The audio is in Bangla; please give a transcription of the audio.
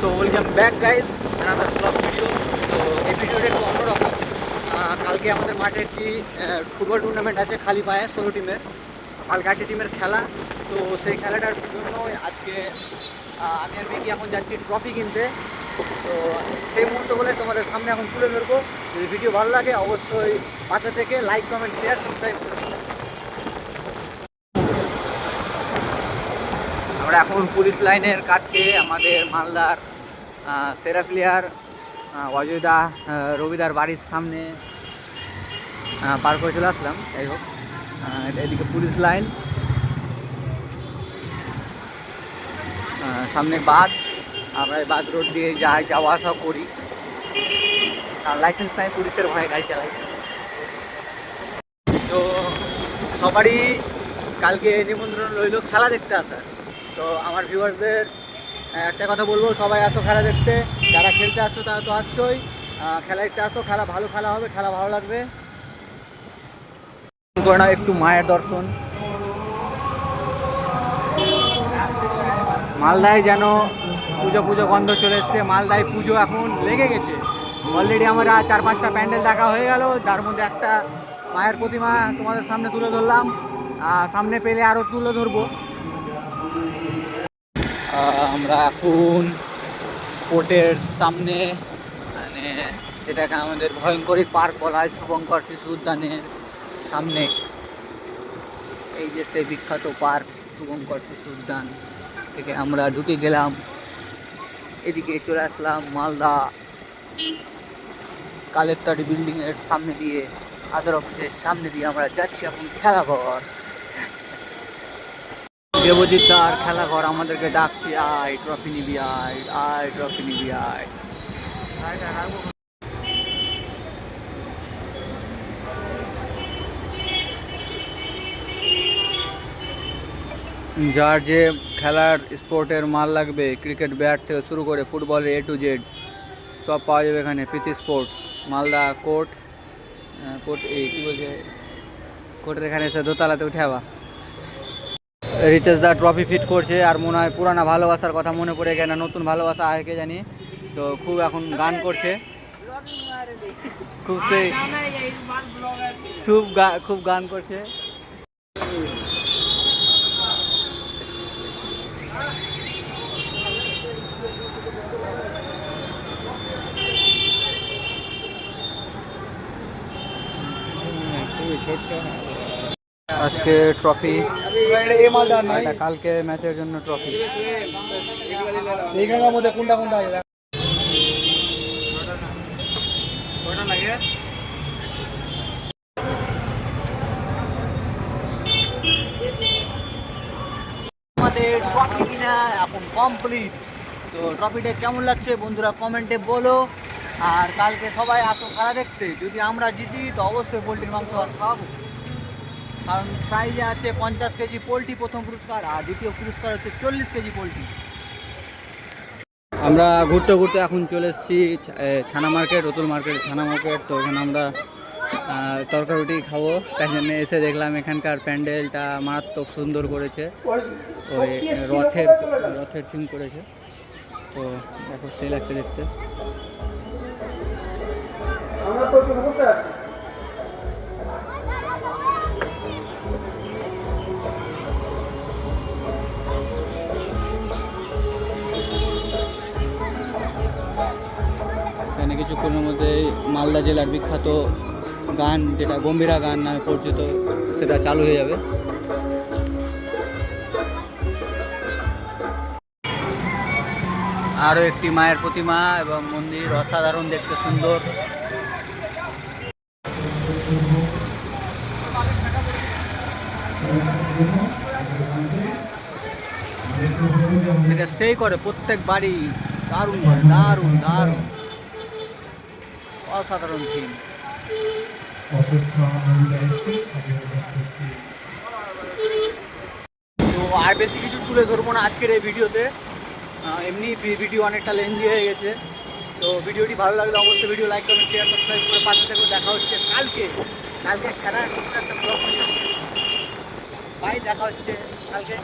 So welcome back guys another blog video তো এই ভিডিওটা একটু অন্যরকম কালকে আমাদের মাঠে একটি ফুটবল টুর্নামেন্ট আছে খালি পায়ে, ষোলো টিমের কালকে আটটি টিমের খেলা। তো, সেই খেলাটার জন্য আজকে আমি আর বিকি এখন যাচ্ছি ট্রফি কিনতে। তো, সেই মুহূর্তগুলো তোমাদের সামনে এখন তুলে ধরবো। যদি ভিডিও ভালো লাগে, অবশ্যই পাশে থেকে লাইক কমেন্ট শেয়ার সাবস্ক্রাইব করে আমরা এখন পুলিশ লাইনের কাছে আমাদের মালদার আহ, সেরা প্লেয়ার অজয়দা রবিদার বাড়ির সামনে পার করে চলে আসলাম। যাই হোক এদিকে পুলিশ লাইন। সামনে বাঁধ। আমরা এই বাঁধ রোড দিয়ে যাই যাওয়া আসা করি। আর লাইসেন্স নাই পুলিশের ভয়ে গাড়ি চালাই। তো সবারই কালকে নিমন্ত্রণ রইল খেলা দেখতে আসা তো আমার ভিউয়ার্সদের একটা কথা বলব, সবাই আসো খেলা দেখতে। যারা খেলতে আসছো তারা তো আসছোই। খেলা দেখতে আসো, খেলা ভালো খেলা হবে, খেলা ভালো লাগবে। নাও একটু মায়ের দর্শন। মালদায় যেন পুজো পুজো গন্ধ চলে এসছে। মালদায় পুজো এখন লেগে গেছে। অলরেডি আমরা চার পাঁচটা প্যান্ডেল দেখা হয়ে গেল। যার মধ্যে একটা মায়ের প্রতিমা তোমাদের সামনে তুলে ধরলাম। আর সামনে পেলে আরও তুলে ধরবো। আমরা এখন কোর্টের সামনে মানে যেটাকে আমাদের ভয়ঙ্করী পার্ক বলা হয়, শুভঙ্কর শিশু উদ্যানের সামনে। এই যে সেই বিখ্যাত পার্ক, শুভঙ্কর শিশু উদ্যান থেকে আমরা ঢুকে গেলাম। এদিকে চলে আসলাম মালদা কালেক্টর বিল্ডিংয়ের সামনে দিয়ে আদার অফিসের সামনে দিয়ে আমরা যাচ্ছি এখন খেলাঘর। দেবজিৎ দার খেলাঘর আমাদেরকে ডাকছি, আয় ট্রফি নিবি, আয় আয় ট্রফি নিবি, আয়। যার যে খেলার স্পোর্টের মাল লাগবে, ক্রিকেট ব্যাট থেকে শুরু করে ফুটবলের এ টু জেড, সব পাওয়া যাবে এখানে, Priti sport, Malda court court এই, কী বলছে? কোর্টের এখানে এসে দোতলাতে উঠে আবা রিতেশ দা ট্রফি ফিট করছে আর মনে হয় পুরানা ভালোবাসার কথা মনে পড়ে গেল নতুন ভালোবাসা কে জানি। তো খুব এখন গান করছে। খুব সেই খুব খুব গান করছে। আজকে ট্রফি কালকে ম্যাচের জন্য ট্রফি এইখানকার মধ্যে কোনটা কোনটা আছে? আমাদের ট্রফি কিনা এখন কমপ্লিট তো ট্রফিটা কেমন লাগছে বন্ধুরা কমেন্টে বলো। আর কালকে সবাই আসো খেলা দেখতে। যদি আমরা জিতি তো অবশ্যই পোলট্রির মাংস ভাত খাওয়াবো। কারণ প্রাইজে আছে পঞ্চাশ কেজি পোলট্রি প্রথম পুরস্কার আর দ্বিতীয় পুরস্কার হচ্ছে চল্লিশ কেজি পোলট্রি। আমরা ঘুরতে ঘুরতে এখন চলে এসেছি Chhana market Ratul market Chhana market. তো ওখানে আমরা আহ, তরকারি রুটি খাব। তাই জন্য এসে দেখলাম এখানকার প্যান্ডেলটা মারাত্মক সুন্দর করেছে। ওই রথের রথের সিন করেছে। তো দেখো সেই লাগছে দেখতে। এখানে কিছুক্ষণের মধ্যে মালদা জেলার বিখ্যাত গান, যেটা গম্ভীরা গান নামে পরিচিত, সেটা চালু হয়ে যাবে। আরও একটি মায়ের প্রতিমা এবং মন্দির অসাধারণ দেখতে সুন্দর। এটা সেই করে, প্রত্যেক বাড়ি দারুণ করে দারুণ দারুণ। অসাধারণ থিম তো আর বেশি কিছু তুলে ধরবো না আজকের এই ভিডিওতে। এমনি ভিডিও অনেকটা লেন্দি হয়ে গেছে। তো ভিডিওটি ভালো লাগলে অবশ্যই ভিডিও লাইক করবেন শেয়ার সাবস্ক্রাইব করে পাশে থেকে। দেখা হচ্ছে কালকে। কালকে নতুন একটা ব্লগ বাই দেখা হচ্ছে কালকে।